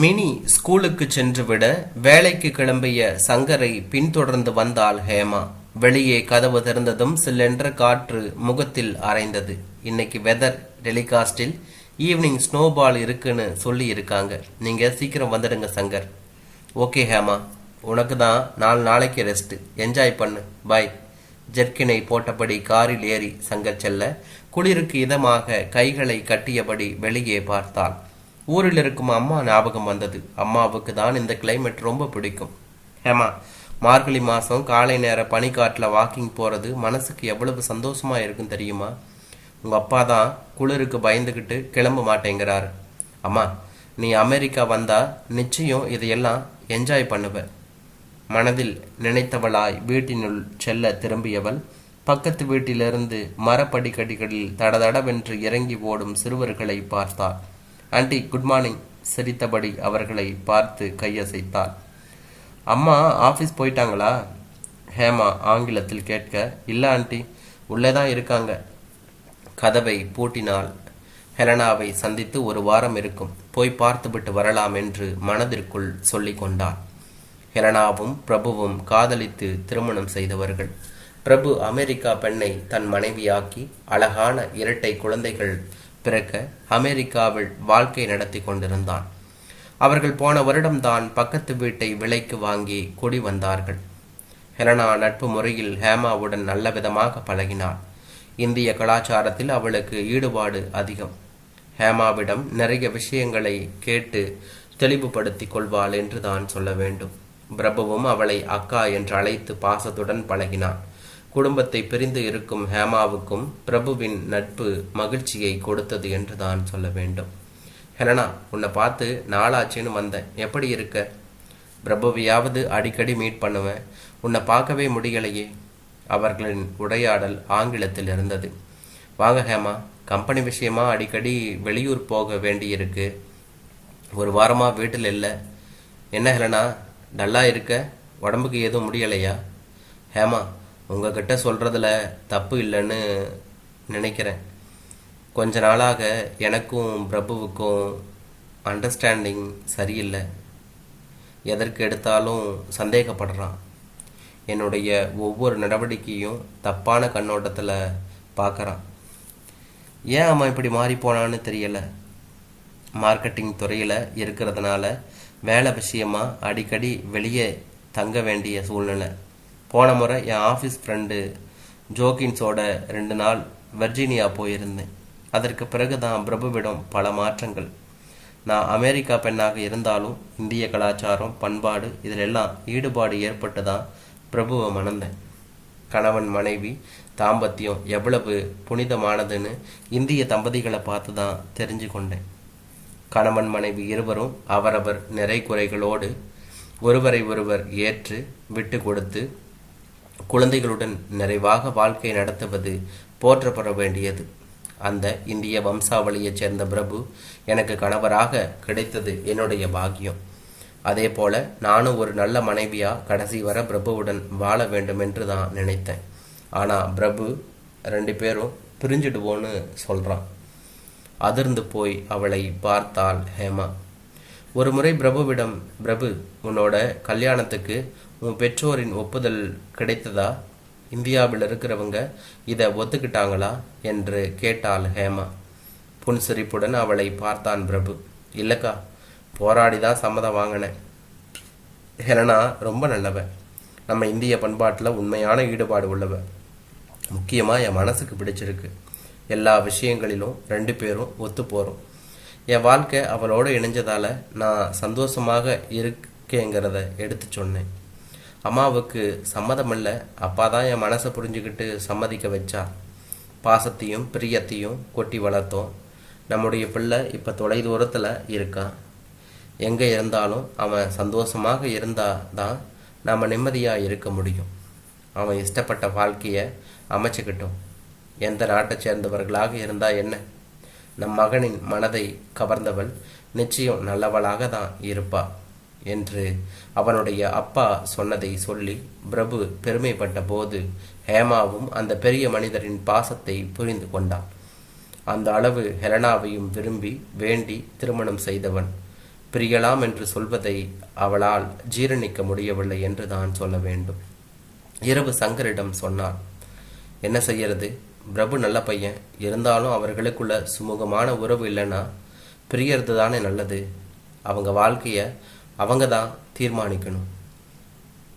Mini ஸ்கூலுக்கு சென்றுவிட வேலைக்கு கிளம்பிய சங்கரை பின்தொடர்ந்து வந்தாள் ஹேமா. வெளியே கதவு திறந்ததும் சில்லென்ற காற்று முகத்தில் அரைந்தது. இன்னைக்கு வெதர் டெலிகாஸ்டில் ஈவினிங் ஸ்னோபால் இருக்குன்னு சொல்லி இருக்காங்க நீங்க சீக்கிரம் வந்துடுங்க சங்கர். ஓகே ஹேமா உனக்கு தான் நாலு நாளைக்கு ரெஸ்ட் என்ஜாய் பண்ணு. பாய் ஜெர்கினை போட்டபடி காரில் ஏறி சங்கர் செல்ல குளிருக்கு இதமாக கைகளை கட்டியபடி வெளியே பார்த்தாள். ஊரில் இருக்கும் அம்மா ஞாபகம் வந்தது. அம்மாவுக்கு தான் இந்த கிளைமேட் ரொம்ப பிடிக்கும். ஹேமா மார்கழி மாதம் காலை நேர பனிக்காட்டில் வாக்கிங் போகிறது மனசுக்கு எவ்வளவு சந்தோஷமாக இருக்கும் தெரியுமா? உங்கள் அப்பா தான் குளிருக்கு பயந்துக்கிட்டு கிளம்ப மாட்டேங்கிறாரு. அம்மா நீ அமெரிக்கா வந்தா நிச்சயம் இதையெல்லாம் என்ஜாய் பண்ணுவ. மனதில் நினைத்தவளாய் வீட்டினுள் செல்ல திரும்பியவள் பக்கத்து வீட்டிலிருந்து மரப்படிக்கடிகளில் தடதடவென்று இறங்கி ஓடும் சிறுவர்களை பார்த்தாள். ஆண்டி குட் மார்னிங் சிரித்தபடி அவர்களை பார்த்து கையசைத்தாள். அம்மா ஆஃபீஸ் போயிட்டாங்களா? ஹேமா ஆங்கிலத்தில் கேட்க இல்லை ஆண்டி உள்ளே தான் இருக்காங்க. கதவை பூட்டினால் ஹெலனாவை சந்தித்து ஒரு வாரம் இருக்கும் போய் பார்த்துவிட்டு வரலாம் என்று மனதிற்குள் சொல்லி கொண்டார் ஹெலனாவும் பிரபுவும் காதலித்து திருமணம் செய்தவர்கள். பிரபு அமெரிக்கா பெண்ணை தன் மனைவியாக்கி அழகான இரட்டை குழந்தைகள் பிறக்க அமெரிக்காவில் வாழ்க்கை நடத்தி கொண்டிருந்தான். அவர்கள் போன வருடம்தான் பக்கத்து வீட்டை விலைக்கு வாங்கி குடி வந்தார்கள். ஹெலனா நட்பு முறையில் ஹேமாவுடன் நல்ல விதமாக பழகினாள். இந்திய கலாச்சாரத்தில் அவளுக்கு ஈடுபாடு அதிகம். ஹேமாவிடம் நிறைய விஷயங்களை கேட்டு தெளிவுபடுத்திக் கொள்வாள் என்று தான் சொல்ல வேண்டும். பிரபுவும் அவளை அக்கா என்று அழைத்து பாசத்துடன் பழகினான். குடும்பத்தை பிரிந்து இருக்கும் ஹேமாவுக்கும் பிரபுவின் நட்பு மகிழ்ச்சியை கொடுத்தது என்று தான் சொல்ல வேண்டும். ஹெலனா உன்னை பார்த்து நாளாச்சுன்னு வந்தேன். எப்படி இருக்க? பிரபுவையாவது அடிக்கடி மீட் பண்ணுவேன். உன்னை பார்க்கவே முடியலையே. அவர்களின் உரையாடல் ஆங்கிலத்தில் இருந்தது. வாங்க ஹேமா கம்பெனி விஷயமா அடிக்கடி வெளியூர் போக வேண்டியிருக்கு. ஒரு வாரமாக வீட்டில் இல்லை. என்ன ஹெலனா டல்லா இருக்க? உடம்புக்கு எதுவும் முடியலையா? ஹேமா உங்ககிட்ட சொல்கிறதுல தப்பு இல்லைன்னு நினைக்கிறேன். கொஞ்ச நாளாக எனக்கும் பிரபுவுக்கும் அண்டர்ஸ்டாண்டிங் சரியில்லை. எதற்கு எடுத்தாலும் சந்தேகப்படுறான். என்னுடைய ஒவ்வொரு நடவடிக்கையும் தப்பான கண்ணோட்டத்தில் பார்க்குறான் ஏன் அவன் இப்படி மாறி போனான்னு மார்க்கெட்டிங் துறையில் இருக்கிறதுனால வேலை விஷயமா அடிக்கடி வெளியே தங்க வேண்டிய சூழ்நிலை. போன முறை என் ஆஃபீஸ் ஃப்ரெண்டு ஜோகின்ஸோட ரெண்டு நாள் வர்ஜீனியா போயிருந்தேன். அதற்கு பிறகு தான் பிரபுவிடம் பல மாற்றங்கள். நான் அமெரிக்கா பெண்ணாக இருந்தாலும் இந்திய கலாச்சாரம் பண்பாடு இதிலெல்லாம் ஈடுபாடு ஏற்பட்டு தான் பிரபுவை மணந்தேன். கணவன் மனைவி தாம்பத்தியம் எவ்வளவு புனிதமானதுன்னு இந்திய தம்பதிகளை பார்த்து தான் தெரிஞ்சு கொண்டேன். கணவன் மனைவி இருவரும் அவரவர் நிறை குறைகளோடு ஒருவரை ஒருவர் ஏற்று விட்டு கொடுத்து குழந்தைகளுடன் நிறைவாக வாழ்க்கை நடத்துவது போற்றப்பட வேண்டியது. அந்த இந்திய வம்சாவளியைச் சேர்ந்த பிரபு எனக்கு கணவராக கிடைத்தது என்னுடைய பாக்கியம். அதே போல நானும் ஒரு நல்ல மனைவியா கடைசி வர பிரபுவுடன் வாழ வேண்டும் என்று தான் நினைத்தேன். ஆனா பிரபு ரெண்டு பேரும் பிரிஞ்சிடுவோன்னு சொல்றான். அதிர்ந்து போய் அவளை பார்த்தாள் ஹேமா. ஒரு முறை பிரபுவிடம் பிரபு உன்னோட கல்யாணத்துக்கு உன் பெற்றோரின் ஒப்புதல் கிடைத்ததா? இந்தியாவில் இருக்கிறவங்க இதை ஒத்துக்கிட்டாங்களா? என்று கேட்டாள் ஹேமா. புன்சிரிப்புடன் அவளை பார்த்தான் பிரபு. இல்லக்கா போராடி தான் சம்மதம் வாங்கினேன். ஹெலனா ரொம்ப நல்லவ. நம்ம இந்திய பண்பாட்டில் உண்மையான ஈடுபாடு உள்ளவ. முக்கியமாக என் மனசுக்கு பிடிச்சிருக்கு. எல்லா விஷயங்களிலும் ரெண்டு பேரும் ஒத்து போகிறோம் என் வாழ்க்கை அவளோட இணைஞ்சதால நான் சந்தோஷமாக இருக்கேங்கிறத எடுத்து சொன்னேன். அம்மாவுக்கு சம்மதம் இல்லை அப்பா தான் என் மனசை புரிஞ்சுக்கிட்டு சம்மதிக்க வச்சா. பாசத்தையும் பிரியத்தையும் கொட்டி வளர்த்தோம். நம்முடைய பிள்ளை இப்போ தொலைதூரத்தில் இருக்கான் எங்கே இருந்தாலும் அவன் சந்தோஷமாக இருந்தால் தான் நாம் நிம்மதியாக இருக்க முடியும். அவன் இஷ்டப்பட்ட வாழ்க்கையை அமைச்சுக்கிட்டோம். எந்த நாட்டை சேர்ந்தவர்களாக இருந்தால் என்ன? நம் மகனின் மனதை கவர்ந்தவள் நிச்சயம் நல்லவளாக தான் இருப்பாள் என்று அவனுடைய அப்பா சொன்னதை சொல்லி பிரபு பெருமைப்பட்ட போது ஹேமாவும் அந்த பெரிய மனிதரின் பாசத்தை புரிந்து கொண்டான். அந்த அளவு ஹெலனாவையும் விரும்பி வேண்டி திருமணம் செய்தவன். பிரியலாம் என்று சொல்வதை அவளால் ஜீரணிக்க முடியவில்லை என்று தான் சொல்ல வேண்டும். இரவு சங்கரிடம் சொன்னான் என்ன செய்யறது? பிரபு நல்ல பையன். இருந்தாலும் அவர்களுக்குள்ள சுமூகமான உறவு இல்லைன்னா பிரியறது தானே நல்லது. அவங்க வாழ்க்கைய அவங்க தான் தீர்மானிக்கணும்.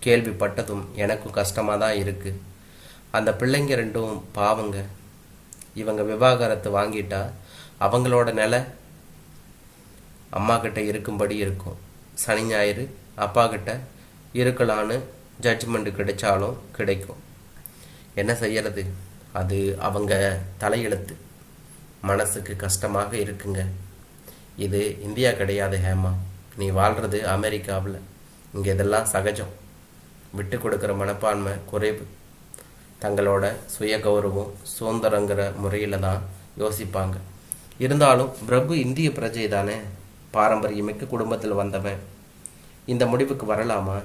கேள்விப்பட்டதும் எனக்கும் கஷ்டமாக தான் இருக்குது அந்த பிள்ளைங்க ரெண்டும் பாவங்க. இவங்க விவாகரத்து வாங்கிட்டா அவங்களோட நிலை அம்மா கிட்ட இருக்கும்படி இருக்கும். சனி ஞாயிறு அப்பா கிட்ட இருக்கலான்னு ஜட்ஜ்மெண்ட் கிடைச்சாலும் கிடைக்கும். என்ன செய்யறது? அது அவங்க தலையெழுத்து. மனசுக்கு கஷ்டமாக இருக்குங்க. இது இந்தியா கிடையாது ஹேமா. நீ வாழ்கிறது அமெரிக்காவில். இங்கே இதெல்லாம் சகஜம். விட்டு கொடுக்குற மனப்பான்மை குறைவு. தங்களோட சுய கௌரவம் சுதந்திரங்கிற முறையில் தான் யோசிப்பாங்க. இருந்தாலும் பிரபு இந்திய பிரஜை தானே? பாரம்பரியமிக்க குடும்பத்தில் வந்தவன். இந்த முடிவுக்கு வரலாமா?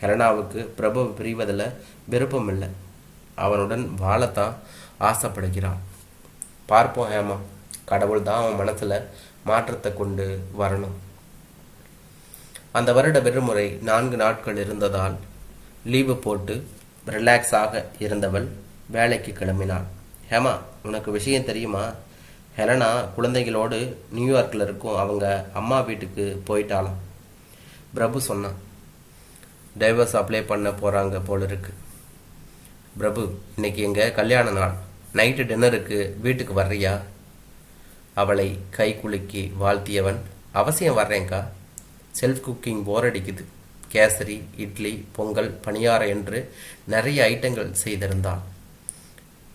ஹெரனாவுக்கு பிரபு பிரிவதில் விருப்பம் இல்லை அவனுடன் வாழத்தான் ஆசைப்படுகிறான். பார்ப்போம் ஹேமா. கடவுள் தான் அவன் மனசில் மாற்றத்தை கொண்டு வரணும். அந்த வருட விடுமுறை நான்கு நாட்கள் இருந்ததால் லீவு போட்டு ரிலாக்ஸாக இருந்தவள் வேலைக்கு கிளம்பினாள். ஹேமா உனக்கு விஷயம் தெரியுமா? ஹெலனா குழந்தைகளோடு நியூயார்க்கில் இருக்கும் அவங்க அம்மா வீட்டுக்கு போயிட்டாலாம் பிரபு சொன்னான் டைவர்ஸ் அப்ளை பண்ண போகிறாங்க போல இருக்கு. பிரபு இன்னைக்கு எங்கள் கல்யாண நாள். நைட்டு டின்னருக்கு வீட்டுக்கு வர்றியா? அவளை கை குலுக்கி வாழ்த்தியவன் அவசியம் வர்றேங்க்கா செல்ஃப் குக்கிங் போர் அடிக்குது. கேசரி இட்லி பொங்கல் பணியாரம் என்று நிறைய ஐட்டங்கள் செய்திருந்தான்.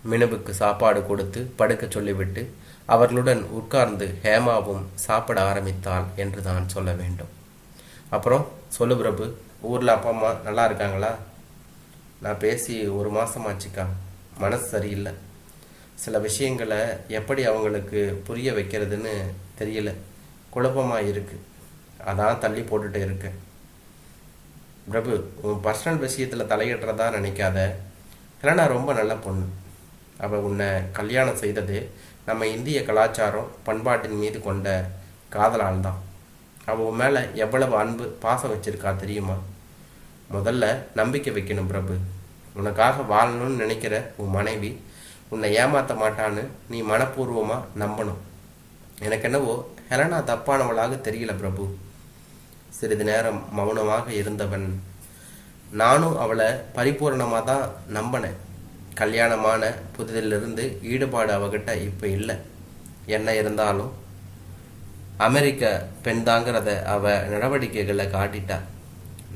மினுவுக்கு சாப்பாடு கொடுத்து படுக்க சொல்லிவிட்டு அவர்களுடன் உட்கார்ந்து ஹேமாவும் சாப்பிட ஆரம்பித்தாள் என்று தான் சொல்ல வேண்டும். அப்புறம் சொல்லு பிரபு ஊரில் அப்பா அம்மா நல்லா இருக்காங்களா? நான் பேசி ஒரு மாதமாச்சுக்கா மனசு சரியில்லை. சில விஷயங்களை எப்படி அவங்களுக்கு புரிய வைக்கிறதுன்னு தெரியல. குழப்பமாக இருக்குது அதான் தள்ளி போட்டுட்டு இருக்கேன். பிரபு உன் பர்சனல் விஷயத்தில் தலையிடுறதா நினைக்காத. இல்லைனா ரொம்ப நல்ல பொண்ணு. அவள் உன்னை கல்யாணம் செய்தது நம்ம இந்திய கலாச்சாரம் பண்பாட்டின் மீது கொண்ட காதலால் தான். அவள் உன் மேலே எவ்வளவு அன்பு பாசம் வச்சிருக்கா தெரியுமா? முதல்ல நம்பிக்கை வைக்கணும் பிரபு. உனக்காக வாழணும்னு நினைக்கிற உன் மனைவி உன்னை ஏமாற்ற மாட்டான்னு நீ மனப்பூர்வமாக நம்பணும். எனக்கு என்னவோ ஹெலனா தப்பானவளாக தெரியல பிரபு. சிறிது நேரம் மௌனமாக இருந்தவன். நானும் அவளை பரிபூரணமாக தான் நம்பினேன். கல்யாணமான புதிதிலிருந்து ஈடுபாடு அவகிட்ட இப்போ இல்லை. என்ன இருந்தாலும் அமெரிக்க பெண் தாங்கிறத அவ நடவடிக்கைகளை காட்டிட்டா.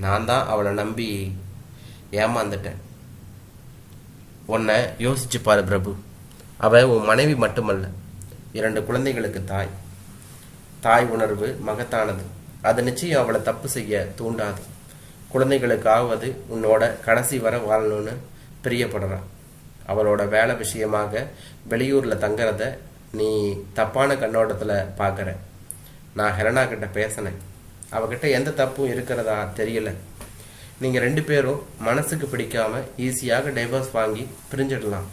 நான் தான் அவளை நம்பி ஏமாந்துட்டேன். உன்னை யோசிச்சு பாரு பிரபு. அவ உன் மனைவி மட்டுமல்ல இரண்டு குழந்தைகளுக்கு தாய். தாய் உணர்வு மகத்தானது. அது நிச்சயம் அவளை தப்பு செய்ய தூண்டாது. குழந்தைகளுக்காவது உன்னோட கடைசி வர வாழணும்னு பிரியப்படுறான் அவளோட வேலை விஷயமாக வெளியூரில் தங்குறத நீ தப்பான கண்ணோட்டத்தில் பார்க்குற நான் ஹெரனா கிட்ட பேசினேன். அவகிட்ட எந்த தப்பும் இருக்கிறதா தெரியல. நீங்கள் ரெண்டு பேரும் மனசுக்கு பிடிக்காம ஈஸியாக டைவர்ஸ் வாங்கி பிரிஞ்சிடலாம்.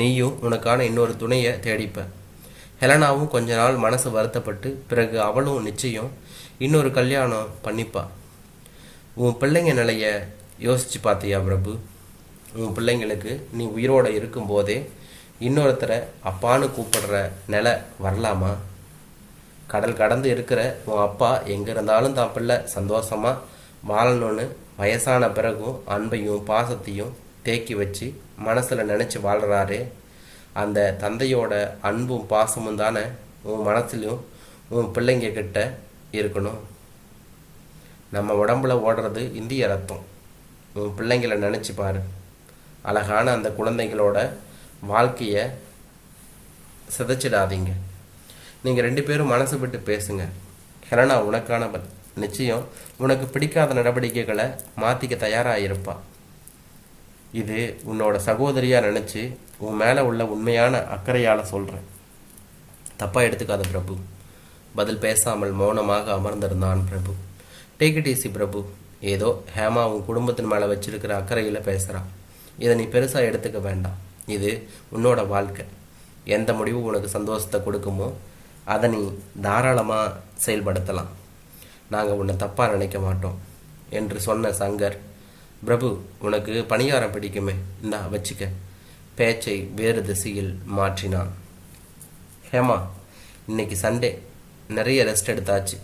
நீயும் உனக்கான இன்னொரு துணையை தேடிப்ப. ஹெலனாவும் கொஞ்ச நாள் மனசு வருத்தப்பட்டு பிறகு அவளும் நிச்சயம் இன்னொரு கல்யாணம் பண்ணிப்பா. உன் பிள்ளைங்க நிலைய யோசிச்சு பார்த்தியா பிரபு? உன் பிள்ளைங்களுக்கு நீ உயிரோட இருக்கும்போதே இன்னொருத்தரை அப்பான்னு கூப்பிடுற நிலை வரலாமா? கடல் கடந்து இருக்கிற உன் அப்பா எங்கே இருந்தாலும் தான் பிள்ளை சந்தோஷமா வாழணும்னு வயசான பிறகும் அன்பையும் பாசத்தையும் தேக்கி வச்சு மனசில் நினச்சி வாழ்கிறாரே அந்த தந்தையோட அன்பும் பாசமும் தானே உன் மனசுலையும் உன் பிள்ளைங்க கிட்ட இருக்கணும். நம்ம உடம்புல ஓடுறது இந்திய ரத்தம். உன் பிள்ளைங்களை நினச்சி பாரு. அழகான அந்த குழந்தைங்களோட வாழ்க்கையை சிதைச்சிடாதீங்க. நீங்கள் ரெண்டு பேரும் மனசு விட்டு பேசுங்க. ஹெலனா உனக்கானவள் நிச்சயம் உனக்கு பிடிக்காத நடவடிக்கைகளை மாற்றிக்க தயாராக இருப்பா. இது உன்னோட சகோதரியாக நினச்சி உன் மேலே உள்ள உண்மையான அக்கறையால் சொல்கிறேன் தப்பாக எடுத்துக்காத பிரபு. பதில் பேசாமல் மௌனமாக அமர்ந்திருந்தான் Prabhu. Take it easy Prabhu. ஏதோ ஹேமா உன் குடும்பத்தின் மேலே வச்சிருக்கிற அக்கறையில் பேசுகிறான் இதை நீ பெருசாக எடுத்துக்க வேண்டாம். இது உன்னோட வாழ்க்கை. எந்த முடிவு உனக்கு சந்தோஷத்தை கொடுக்குமோ அதை நீ தாராளமாக செயல்படுத்தலாம். நாங்கள் உன்னை தப்பாக நினைக்க மாட்டோம் என்று சொன்ன சங்கர் பிரபு உனக்கு பணியாரம் பிடிக்குமே இந்தா வச்சுக்க. பேச்சை வேறு திசையில் மாற்றினான். ஹேமா இன்னைக்கு சண்டே நிறைய ரெஸ்ட் எடுத்தாச்சு.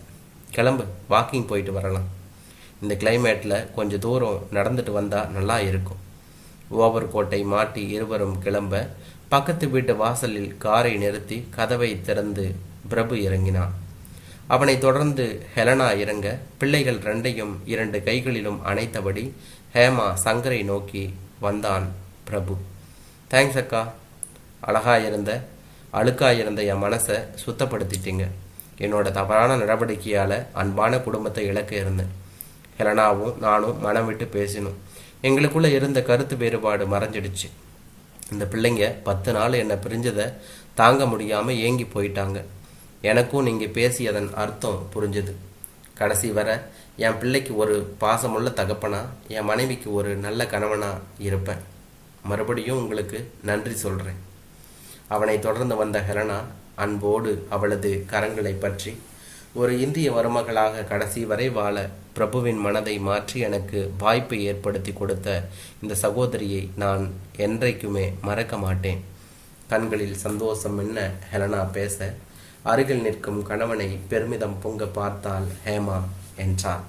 கிளம்பு வாக்கிங் போயிட்டு வரலாம். இந்த கிளைமேட்டில் கொஞ்சம் தூரம் நடந்துட்டு வந்தால் நல்லா இருக்கும். ஓவர் கோட்டை மாட்டி இருவரும் கிளம்ப பக்கத்து வீட்டு வாசலில் காரை நிறுத்தி கதவை திறந்து பிரபு இறங்கினான். அவனை தொடர்ந்து ஹெலனா இறங்க பிள்ளைகள் ரெண்டையும் இரண்டு கைகளிலும் அணைத்தபடி ஹேமா சங்கரை நோக்கி வந்தான் பிரபு. தேங்க்ஸ் அக்கா. அழகாக இருந்த அழுக்காக இருந்த என் மனசை சுத்தப்படுத்திட்டீங்க. என்னோட தவறான நடவடிக்கையால் அன்பான குடும்பத்தை இழக்க இருந்தேன். ஹெலனாவும் நானும் மனம் விட்டு பேசினோம். எங்களுக்குள்ளே இருந்த கருத்து வேறுபாடு மறைஞ்சிடுச்சு. இந்த பிள்ளைங்க பத்து நாள் என்னை பிரிஞ்சதை தாங்க முடியாமல் ஏங்கி போயிட்டாங்க. எனக்கும் நீங்கள் பேசியதன் அர்த்தம் புரிஞ்சுது. கடைசி வர என் பிள்ளைக்கு ஒரு பாசமுள்ள தகப்பனா என் மனைவிக்கு ஒரு நல்ல கணவனாக இருப்பேன். மறுபடியும் உங்களுக்கு நன்றி சொல்கிறேன் அவனை தொடர்ந்து வந்த ஹெலனா அன்போடு அவளது கரங்களை பற்றி ஒரு இந்திய மருமகளாக கடைசி வரை வாழ பிரபுவின் மனதை மாற்றி எனக்கு வாய்ப்பை ஏற்படுத்தி கொடுத்த இந்த சகோதரியை நான் என்றைக்குமே மறக்க மாட்டேன். கண்களில் சந்தோஷம் என்ன ஹெலனா பேச அருகில் நிற்கும் கணவனை பெருமிதம் பொங்க பார்த்தாள் ஹேமா என்றார்